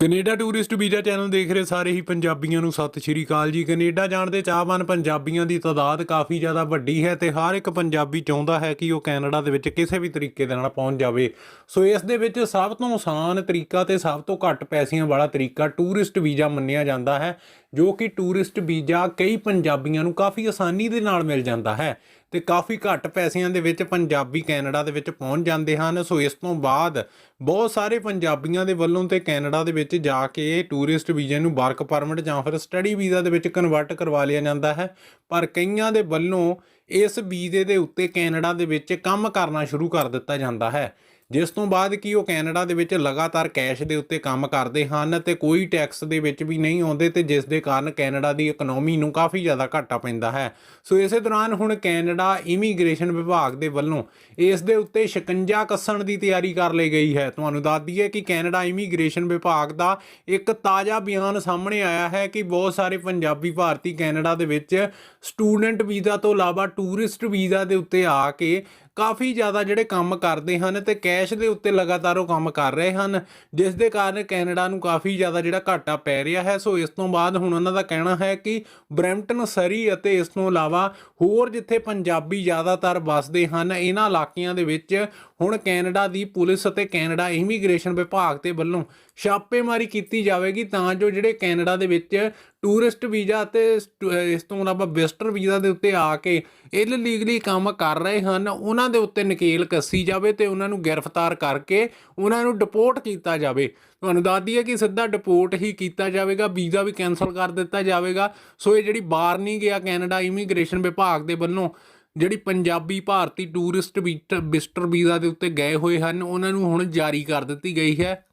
Canada tourist visa channel ਦੇਖ ਰਹੇ ਸਾਰੇ ਹੀ ਪੰਜਾਬੀਆਂ ਨੂੰ ਸਤਿ ਸ਼੍ਰੀ ਅਕਾਲ ਜੀ। ਕੈਨੇਡਾ ਜਾਣ ਦੇ ਚਾਹਵਾਨ ਪੰਜਾਬੀਆਂ ਦੀ ਤਾਦਾਦ ਕਾਫੀ ਜ਼ਿਆਦਾ ਵੱਡੀ ਹੈ ਤੇ ਹਰ ਇੱਕ ਪੰਜਾਬੀ ਚਾਹੁੰਦਾ ਹੈ ਕਿ ਉਹ ਕੈਨੇਡਾ ਦੇ ਵਿੱਚ ਕਿਸੇ ਵੀ ਤਰੀਕੇ ਦੇ ਨਾਲ ਪਹੁੰਚ ਜਾਵੇ। ਸੋ ਇਸ ਦੇ ਵਿੱਚ ਸਭ ਤੋਂ ਆਸਾਨ ਤਰੀਕਾ ਤੇ ਸਭ ਤੋਂ ਘੱਟ ਪੈਸਿਆਂ ਵਾਲਾ ਤਰੀਕਾ ਟੂਰਿਸਟ ਵੀਜ਼ਾ ਮੰਨਿਆ ਜਾਂਦਾ ਹੈ। ਜੋ ਕਿ ਟੂਰਿਸਟ ਵੀਜ਼ਾ ਕਈ ਪੰਜਾਬੀਆਂ ਨੂੰ ਕਾਫੀ ਆਸਾਨੀ ਦੇ ਨਾਲ ਮਿਲ ਜਾਂਦਾ ਹੈ ਤੇ ਕਾਫੀ ਘੱਟ ਪੈਸਿਆਂ ਦੇ ਵਿੱਚ ਪੰਜਾਬੀ ਕੈਨੇਡਾ ਦੇ ਵਿੱਚ ਪਹੁੰਚ ਜਾਂਦੇ ਹਨ। ਸੋ ਇਸ ਤੋਂ ਬਾਅਦ ਬਹੁਤ ਸਾਰੇ ਪੰਜਾਬੀਆਂ ਦੇ ਵੱਲੋਂ ਤੇ ਕੈਨੇਡਾ ਦੇ ਵਿੱਚ ਜਾ ਕੇ ਟੂਰਿਸਟ ਵੀਜ਼ੇ ਨੂੰ ਵਰਕ ਪਰਮਿਟ ਜਾਂ ਫਿਰ ਸਟੱਡੀ ਵੀਜ਼ਾ ਦੇ ਵਿੱਚ ਕਨਵਰਟ ਕਰਵਾ ਲਿਆ ਜਾਂਦਾ ਹੈ। ਪਰ ਕਈਆਂ ਦੇ ਵੱਲੋਂ ਇਸ ਵੀਜ਼ੇ ਦੇ ਉੱਤੇ ਕੈਨੇਡਾ ਦੇ ਵਿੱਚ ਕੰਮ ਕਰਨਾ ਸ਼ੁਰੂ ਕਰ ਦਿੱਤਾ ਜਾਂਦਾ ਹੈ। ਜਿਸ ਤੋਂ ਬਾਅਦ ਕੀ ਉਹ ਕੈਨੇਡਾ ਦੇ ਵਿੱਚ ਲਗਾਤਾਰ ਕੈਸ਼ ਦੇ ਉੱਤੇ ਕੰਮ ਕਰਦੇ ਹਨ ਤੇ ਕੋਈ ਟੈਕਸ ਦੇ ਵਿੱਚ ਵੀ ਨਹੀਂ ਆਉਂਦੇ ਤੇ ਜਿਸ ਦੇ ਕਾਰਨ ਕੈਨੇਡਾ ਦੀ ਇਕਨੋਮੀ ਨੂੰ ਕਾਫੀ ਜ਼ਿਆਦਾ ਘਾਟਾ ਪੈਂਦਾ ਹੈ। ਸੋ ਇਸੇ ਦੌਰਾਨ ਹੁਣ ਕੈਨੇਡਾ ਇਮੀਗ੍ਰੇਸ਼ਨ ਵਿਭਾਗ ਦੇ ਵੱਲੋਂ ਇਸ ਦੇ ਉੱਤੇ ਸ਼ਿਕੰਜਾ ਕੱਸਣ ਦੀ ਤਿਆਰੀ ਕਰ ਲਈ ਗਈ ਹੈ। ਤੁਹਾਨੂੰ ਦੱਸ ਦਈਏ ਕਿ ਕੈਨੇਡਾ ਇਮੀਗ੍ਰੇਸ਼ਨ ਵਿਭਾਗ ਦਾ ਇੱਕ ਤਾਜ਼ਾ ਬਿਆਨ ਸਾਹਮਣੇ ਆਇਆ ਹੈ ਕਿ ਬਹੁਤ ਸਾਰੇ ਪੰਜਾਬੀ ਭਾਰਤੀ ਕੈਨੇਡਾ ਦੇ ਵਿੱਚ ਸਟੂਡੈਂਟ ਵੀਜ਼ਾ ਤੋਂ ਇਲਾਵਾ ਟੂਰਿਸਟ ਵੀਜ਼ਾ ਦੇ ਉੱਤੇ ਆ ਕੇ ਕਾਫੀ ਜ਼ਿਆਦਾ ਜਿਹੜੇ ਕੰਮ ਕਰਦੇ ਹਨ ਤੇ ਕੈਸ਼ ਦੇ ਉੱਤੇ ਲਗਾਤਾਰ ਉਹ ਕੰਮ ਕਰ ਰਹੇ ਹਨ, ਜਿਸ ਦੇ ਕਾਰਨ ਕੈਨੇਡਾ ਨੂੰ ਕਾਫੀ ਜ਼ਿਆਦਾ ਜਿਹੜਾ ਘਾਟਾ ਪੈ ਰਿਹਾ ਹੈ। ਸੋ ਇਸ ਤੋਂ ਬਾਅਦ ਹੁਣ ਉਹਨਾਂ ਦਾ ਕਹਿਣਾ ਹੈ ਕਿ ਬਰੈਂਪਟਨ, ਸਰੀ ਅਤੇ ਇਸ ਤੋਂ ਇਲਾਵਾ ਹੋਰ ਜਿੱਥੇ ਪੰਜਾਬੀ ਜ਼ਿਆਦਾਤਰ ਵੱਸਦੇ ਹਨ ਇਹਨਾਂ ਇਲਾਕਿਆਂ ਦੇ ਵਿੱਚ ਹੁਣ ਕੈਨੇਡਾ ਦੀ ਪੁਲਿਸ ਅਤੇ ਕੈਨੇਡਾ ਇਮੀਗ੍ਰੇਸ਼ਨ ਵਿਭਾਗ ਦੇ ਵੱਲੋਂ ਛਾਪੇਮਾਰੀ ਕੀਤੀ ਜਾਵੇਗੀ, ਤਾਂ ਜੋ ਜਿਹੜੇ ਕੈਨੇਡਾ ਦੇ ਵਿੱਚ ਟੂਰਿਸਟ ਵੀਜ਼ਾ ਅਤੇ ਇਸ ਤੋਂ ਇਲਾਵਾ ਵਿਜ਼ਟਰ ਵੀਜ਼ਾ ਦੇ ਉੱਤੇ ਆ ਕੇ ਇਲੀਗਲੀ ਕੰਮ ਕਰ ਰਹੇ ਹਨ, ਉਹਨਾਂ ਦੇ ਉੱਤੇ ਨਕੇਲ ਕੱਸੀ ਜਾਵੇ ਤੇ ਉਹਨਾਂ ਨੂੰ ਗ੍ਰਿਫਤਾਰ ਕਰਕੇ ਉਹਨਾਂ ਨੂੰ ਡਿਪੋਰਟ ਕੀਤਾ ਜਾਵੇ। ਤੁਹਾਨੂੰ ਦੱਸ ਦਈਏ ਕਿ ਸਿੱਧਾ ਡਿਪੋਰਟ ਹੀ ਕੀਤਾ ਜਾਵੇਗਾ, ਵੀਜ਼ਾ ਵੀ ਕੈਨਸਲ ਕਰ ਦਿੱਤਾ ਜਾਵੇਗਾ। ਸੋ ਇਹ ਜਿਹੜੀ ਬਾਹਰ ਨਹੀਂ ਗਿਆ ਕੈਨੇਡਾ ਇਮੀਗ੍ਰੇਸ਼ਨ ਵਿਭਾਗ ਦੇ ਵੱਲੋਂ, ਜਿਹੜੀ ਪੰਜਾਬੀ ਭਾਰਤੀ ਟੂਰਿਸਟ ਵਿਜ਼ਟਰ ਵੀਜ਼ਾ ਦੇ ਉੱਤੇ ਗਏ ਹੋਏ ਹਨ, ਉਹਨਾਂ ਨੂੰ ਹੁਣ ਜਾਰੀ ਕਰ ਦਿੱਤੀ ਗਈ ਹੈ।